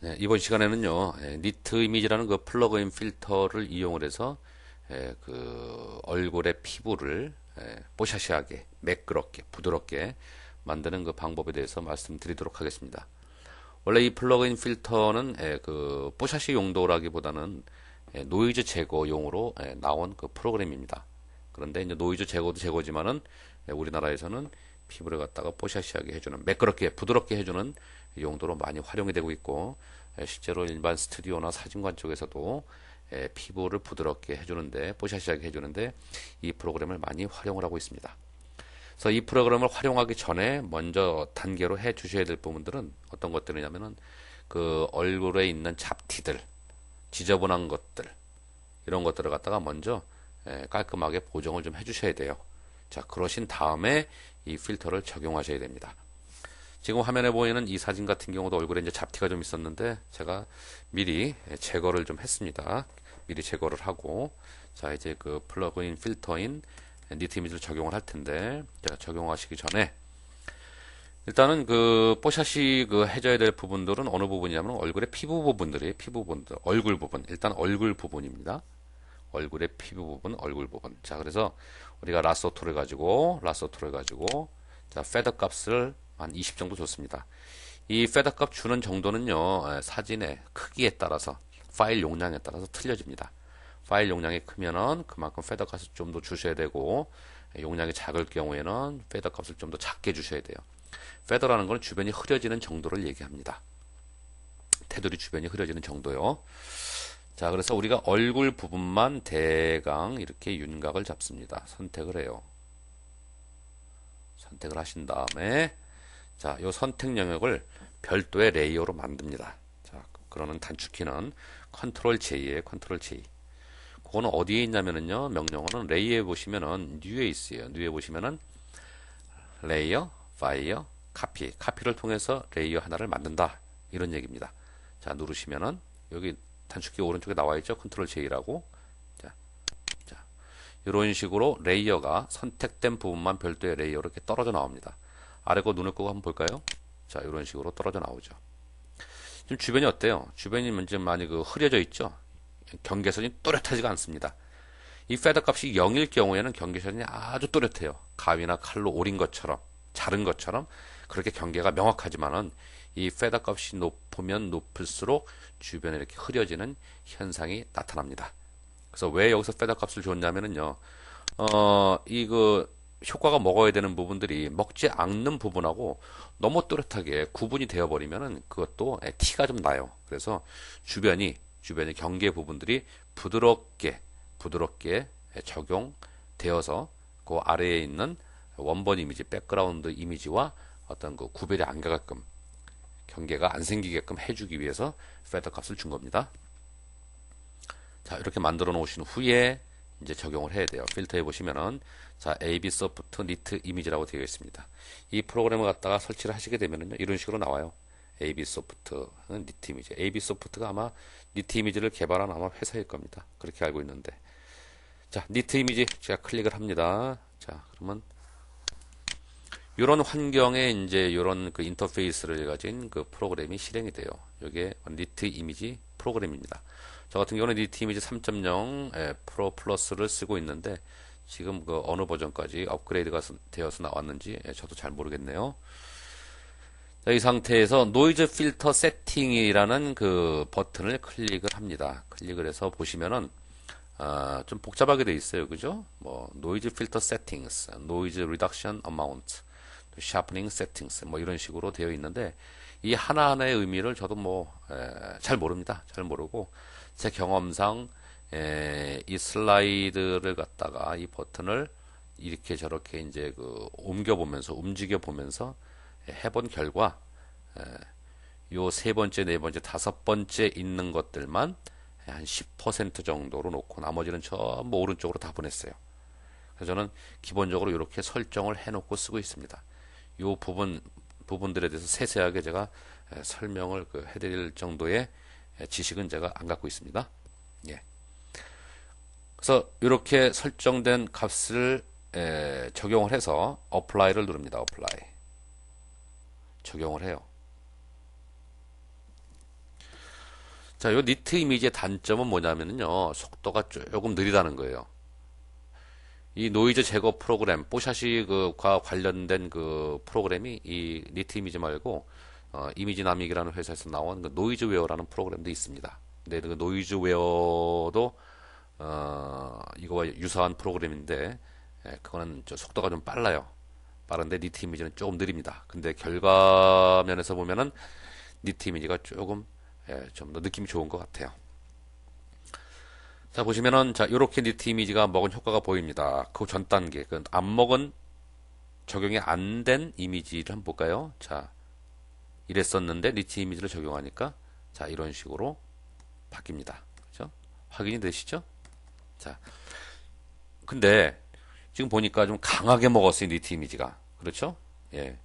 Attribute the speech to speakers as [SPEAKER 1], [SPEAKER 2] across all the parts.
[SPEAKER 1] 네, 이번 시간에는요, 예, 니트 이미지라는 그 플러그인 필터를 이용을 해서 예, 그 얼굴의 피부를 예, 뽀샤시하게, 매끄럽게, 부드럽게 만드는 그 방법에 대해서 말씀드리도록 하겠습니다. 원래 이 플러그인 필터는 예, 그 뽀샤시 용도라기보다는 예, 노이즈 제거용으로 예, 나온 그 프로그램입니다. 그런데 이제 노이즈 제거도 제거지만은 예, 우리나라에서는 피부를 갖다가 뽀샤시하게 해주는 매끄럽게 부드럽게 해주는 용도로 많이 활용이 되고 있고 예, 실제로 일반 스튜디오나 사진관 쪽에서도 예, 피부를 부드럽게 해주는데 뽀샤시하게 해주는데 이 프로그램을 많이 활용을 하고 있습니다. 그래서 이 프로그램을 활용하기 전에 먼저 단계로 해 주셔야 될 부분들은 어떤 것들이냐면은 그 얼굴에 있는 잡티들, 지저분한 것들 이런 것들을 갖다가 먼저 예, 깔끔하게 보정을 좀 해주셔야 돼요. 자 그러신 다음에 이 필터를 적용하셔야 됩니다. 지금 화면에 보이는 이 사진 같은 경우도 얼굴에 이제 잡티가 좀 있었는데 제가 미리 제거를 좀 했습니다. 미리 제거를 하고 자 이제 그 플러그인 필터인 니트 이미지를 적용을 할 텐데 제가 적용하시기 전에 일단은 그 뽀샤시 그 해줘야 될 부분들은 어느 부분이냐면 얼굴의 피부 부분들이 피부 부분들 얼굴 부분 일단 얼굴 부분입니다. 얼굴의 피부 부분 얼굴 부분 자 그래서 우리가 라소토를 가지고 라소토를 가지고 자 페더 값을 한 20 정도 줬습니다. 이 페더 값 주는 정도는요 사진의 크기에 따라서 파일 용량에 따라서 틀려집니다. 파일 용량이 크면은 그만큼 페더 값을 좀 더 주셔야 되고 용량이 작을 경우에는 페더 값을 좀 더 작게 주셔야 돼요. 페더라는 건 주변이 흐려지는 정도를 얘기합니다. 테두리 주변이 흐려지는 정도요. 자, 그래서 우리가 얼굴 부분만 대강 이렇게 윤곽을 잡습니다. 선택을 해요. 선택을 하신 다음에 자, 요 선택 영역을 별도의 레이어로 만듭니다. 자, 그러는 단축키는 컨트롤 J에 컨트롤 J. 그거는 어디에 있냐면은요, 명령어는 레이어에 보시면은 뉴에 있어요. 뉴에 보시면은 레이어, 파이어, 카피. 카피를 통해서 레이어 하나를 만든다. 이런 얘기입니다. 자, 누르시면은 여기 단축키 오른쪽에 나와 있죠. 컨트롤 J라고. 자, 자, 이런 식으로 레이어가 선택된 부분만 별도의 레이어로 이렇게 떨어져 나옵니다. 아래 거 눈을 끄고 한번 볼까요? 자, 이런 식으로 떨어져 나오죠. 지금 주변이 어때요? 주변이 좀 많이 그 흐려져 있죠? 경계선이 또렷하지가 않습니다. 이 페더 값이 0일 경우에는 경계선이 아주 또렷해요. 가위나 칼로 오린 것처럼, 자른 것처럼 그렇게 경계가 명확하지만은 이 페더 값이 높으면 높을수록 주변에 이렇게 흐려지는 현상이 나타납니다. 그래서 왜 여기서 페더 값을 줬냐면은요, 어, 이그 효과가 먹어야 되는 부분들이 먹지 않는 부분하고 너무 또렷하게 구분이 되어 버리면은 그것도 티가 좀 나요. 그래서 주변이 주변의 경계 부분들이 부드럽게 부드럽게 적용되어서 그 아래에 있는 원본 이미지, 백그라운드 이미지와 어떤 그 구별이 안 가게끔 경계가 안 생기게끔 해주기 위해서 페더 값을 준 겁니다. 자 이렇게 만들어 놓으신 후에 이제 적용을 해야 돼요. 필터에 보시면은 자 AB 소프트 니트 이미지라고 되어 있습니다. 이 프로그램을 갖다가 설치를 하시게 되면은 이런 식으로 나와요. AB 소프트는 니트 이미지. AB 소프트가 아마 니트 이미지를 개발한 아마 회사일 겁니다. 그렇게 알고 있는데. 자, 니트 이미지 제가 클릭을 합니다. 자, 그러면 이런 환경에 이제 이런 그 인터페이스를 가진 그 프로그램이 실행이 돼요. 이게 니트 이미지 프로그램입니다. 저 같은 경우는 니트 이미지 3.0 프로 플러스를 쓰고 있는데 지금 그 어느 버전까지 업그레이드가 되어서 나왔는지 저도 잘 모르겠네요. 자, 이 상태에서 노이즈 필터 세팅이라는 그 버튼을 클릭을 합니다. 클릭을 해서 보시면은 아, 좀 복잡하게 돼 있어요. 그죠? 뭐 노이즈 필터 세팅스, 노이즈 리덕션 어마운트, 샤프닝 세팅스 뭐 이런 식으로 되어 있는데 이 하나하나의 의미를 저도 뭐 잘 모릅니다. 잘 모르고 제 경험상 에, 이 슬라이드를 갖다가 이 버튼을 이렇게 저렇게 이제 그 옮겨 보면서 움직여 보면서 해본 결과 요 세 번째, 네 번째, 다섯 번째 있는 것들만 한 10% 정도로 놓고 나머지는 전부 오른쪽으로 다 보냈어요. 그래서 저는 기본적으로 이렇게 설정을 해놓고 쓰고 있습니다. 요 부분 부분들에 대해서 세세하게 제가 설명을 그 해드릴 정도의 지식은 제가 안 갖고 있습니다. 예. 그래서 이렇게 설정된 값을 적용을 해서 apply를 누릅니다. apply. 적용을 해요. 자, 요 니트 이미지의 단점은 뭐냐면요. 속도가 조금 느리다는 거예요. 이 노이즈 제거 프로그램, 뽀샤시 그과 관련된 그 프로그램이 이 니트 이미지 말고 어, 이미지 남익이라는 회사에서 나온 그 노이즈 웨어라는 프로그램도 있습니다. 근데 그 노이즈 웨어도 어, 이거와 유사한 프로그램인데 예, 그거는 속도가 좀 빨라요. 빠른데 니트 이미지는 조금 느립니다. 근데 결과면에서 보면은 니트 이미지가 조금 예, 좀 더 느낌이 좋은 것 같아요. 자 보시면은 자 이렇게 니트 이미지가 먹은 효과가 보입니다. 그 전 단계 그 안 먹은 적용이 안 된 이미지를 한번 볼까요? 자 이랬었는데 니트 이미지를 적용하니까 자 이런 식으로 바뀝니다. 그죠? 확인이 되시죠? 자 근데 지금 보니까 좀 강하게 먹었어요 니트 이미지가 그렇죠? 예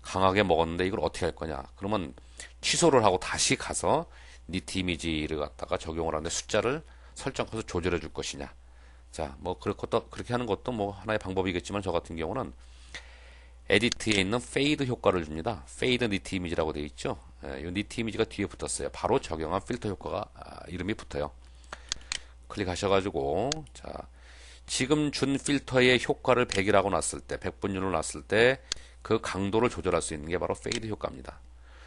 [SPEAKER 1] 강하게 먹었는데 이걸 어떻게 할 거냐? 그러면 취소를 하고 다시 가서 니트 이미지를 갖다가 적용을 하는데 숫자를 설정해서 조절해 줄 것이냐. 자, 뭐, 그렇것도, 그렇게 하는 것도 뭐 하나의 방법이겠지만 저 같은 경우는 에디트에 있는 페이드 효과를 줍니다. 페이드 니트 이미지라고 되어 있죠. 예, 이 니트 이미지가 뒤에 붙었어요. 바로 적용한 필터 효과가 아, 이름이 붙어요. 클릭하셔가지고, 자, 지금 준 필터의 효과를 100이라고 놨을 때, 100분율로 놨을 때, 그 강도를 조절할 수 있는 게 바로 페이드 효과입니다.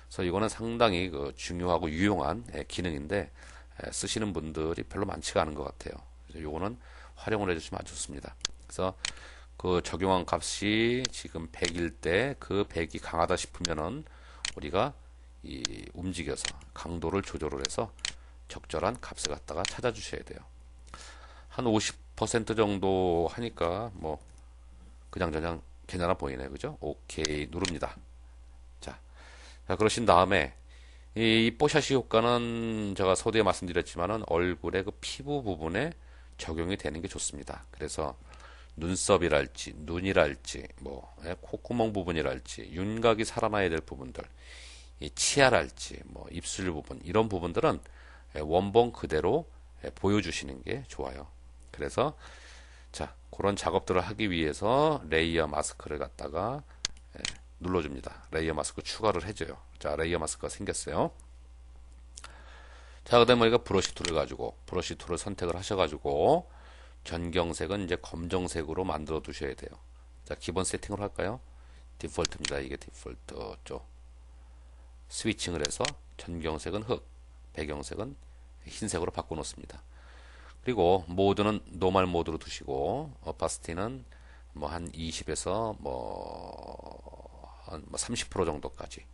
[SPEAKER 1] 그래서 이거는 상당히 그 중요하고 유용한 예, 기능인데, 예, 쓰시는 분들이 별로 많지가 않은 것 같아요. 요거는 활용을 해주시면 아주 좋습니다. 그래서 그 적용한 값이 지금 100일 때 그 100이 강하다 싶으면은 우리가 이 움직여서 강도를 조절을 해서 적절한 값을 갖다가 찾아주셔야 돼요. 한 50% 정도 하니까 뭐 그냥 저냥 괜찮아 보이네 그죠? 오케이 누릅니다. 자, 자 그러신 다음에 이 뽀샤시 효과는 제가 서두에 말씀드렸지만은 얼굴의 그 피부 부분에 적용이 되는 게 좋습니다. 그래서 눈썹이랄지 눈이랄지 뭐 예, 콧구멍 부분이랄지 윤곽이 살아나야 될 부분들 이 치아랄지 뭐 입술 부분 이런 부분들은 예, 원본 그대로 예, 보여주시는 게 좋아요. 그래서 자 그런 작업들을 하기 위해서 레이어 마스크를 갖다가 눌러줍니다. 레이어 마스크 추가를 해줘요. 자, 레이어 마스크가 생겼어요. 자, 그 다음에 우리가 브러쉬 툴을 가지고, 브러쉬 툴을 선택을 하셔가지고, 전경색은 이제 검정색으로 만들어 두셔야 돼요. 자, 기본 세팅을 할까요? 디폴트입니다. 이게 디폴트죠. 스위칭을 해서 전경색은 흑, 배경색은 흰색으로 바꿔 놓습니다. 그리고 모드는 노멀 모드로 두시고, 어파시티는 뭐 한 20에서 뭐 한 30% 정도까지.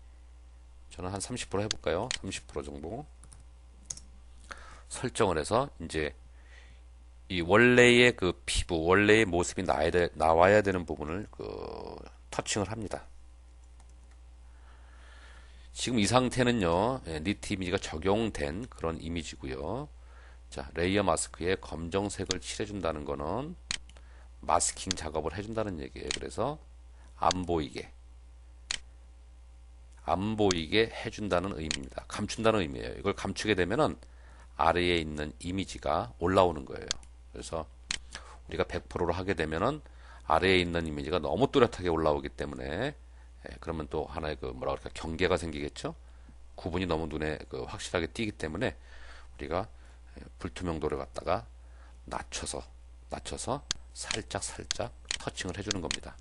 [SPEAKER 1] 저는 한 30% 해볼까요? 30% 정도. 설정을 해서 이제 이 원래의 그 피부, 원래의 모습이 나야 되, 나와야 되는 부분을 그 터칭을 합니다. 지금 이 상태는요, 예, 니트 이미지가 적용된 그런 이미지고요. 자, 레이어 마스크에 검정색을 칠해준다는 거는 마스킹 작업을 해준다는 얘기예요. 그래서 안 보이게 안 보이게 해준다는 의미입니다. 감춘다는 의미예요. 이걸 감추게 되면은 아래에 있는 이미지가 올라오는 거예요. 그래서 우리가 100%로 하게 되면은 아래에 있는 이미지가 너무 뚜렷하게 올라오기 때문에 예, 그러면 또 하나의 그 뭐라 그럴까 경계가 생기겠죠. 구분이 너무 눈에 그 확실하게 띄기 때문에 우리가 예, 불투명도를 갖다가 낮춰서 낮춰서 살짝 살짝 터칭을 해주는 겁니다.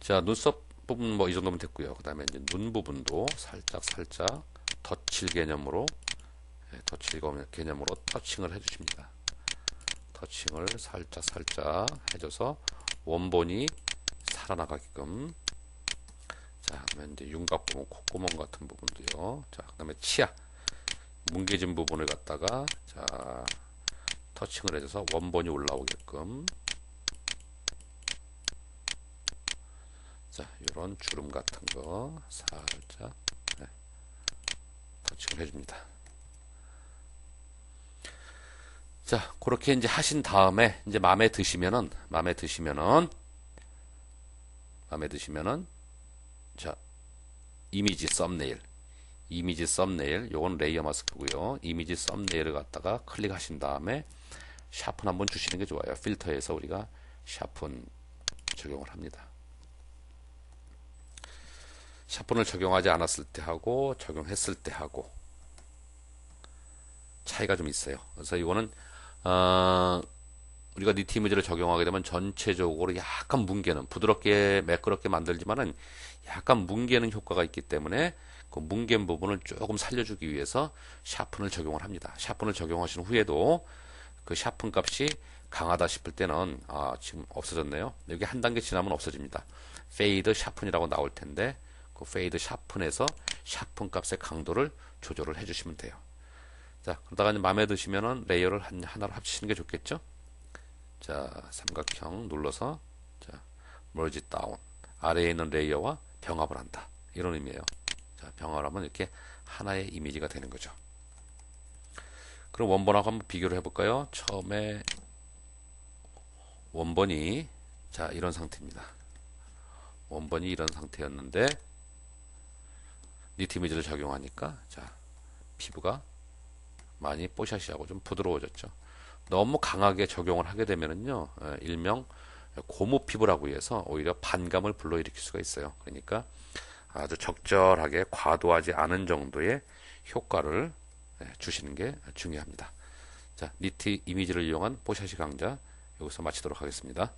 [SPEAKER 1] 자 눈썹 부분 뭐 이 정도면 됐고요. 그 다음에 이제 눈 부분도 살짝 살짝 덧칠 개념으로 네, 덧칠 개념으로 터칭을 해주십니다. 터칭을 살짝 살짝 해줘서 원본이 살아나가게끔 자 그러면 이제 윤곽 부분 콧구멍 같은 부분도요. 자그 다음에 치아 뭉개진 부분을 갖다가 자 터칭을 해줘서 원본이 올라오게끔 자, 이런 주름 같은 거 살짝 네, 터칭을 해줍니다. 자, 그렇게 이제 하신 다음에 이제 마음에 드시면은 마음에 드시면은 마음에 드시면은 자, 이미지 썸네일 이미지 썸네일 요건 레이어 마스크고요. 이미지 썸네일을 갖다가 클릭하신 다음에 샤픈 한번 주시는 게 좋아요. 필터에서 우리가 샤픈 적용을 합니다. 샤폰을 적용하지 않았을 때 하고 적용했을 때 하고 차이가 좀 있어요. 그래서 이거는 어, 우리가 니트 이미지를 적용하게 되면 전체적으로 약간 뭉개는 부드럽게 매끄럽게 만들지만은 약간 뭉개는 효과가 있기 때문에 그 뭉갠 부분을 조금 살려주기 위해서 샤픈을 적용을 합니다. 샤픈을 적용하신 후에도 그 샤픈 값이 강하다 싶을 때는 아 지금 없어졌네요. 여기 한 단계 지나면 없어집니다. 페이드 샤픈이라고 나올 텐데 그 페이드 샤픈에서 샤픈 값의 강도를 조절을 해주시면 돼요. 자 그러다가 이제 마음에 드시면은 레이어를 한, 하나로 합치시는 게 좋겠죠. 자 삼각형 눌러서 자 멀지 다운 아래에 있는 레이어와 병합을 한다 이런 의미예요. 자 병합을 하면 이렇게 하나의 이미지가 되는 거죠. 그럼 원본하고 한번 비교를 해볼까요? 처음에 원본이 자 이런 상태입니다. 원본이 이런 상태였는데 니트 이미지를 적용하니까 자 피부가 많이 뽀샤시하고 좀 부드러워졌죠. 너무 강하게 적용을 하게 되면은요 에, 일명 고무 피부라고 해서 오히려 반감을 불러일으킬 수가 있어요. 그러니까 아주 적절하게 과도하지 않은 정도의 효과를 에, 주시는 게 중요합니다. 자 니트 이미지를 이용한 뽀샤시 강좌 여기서 마치도록 하겠습니다.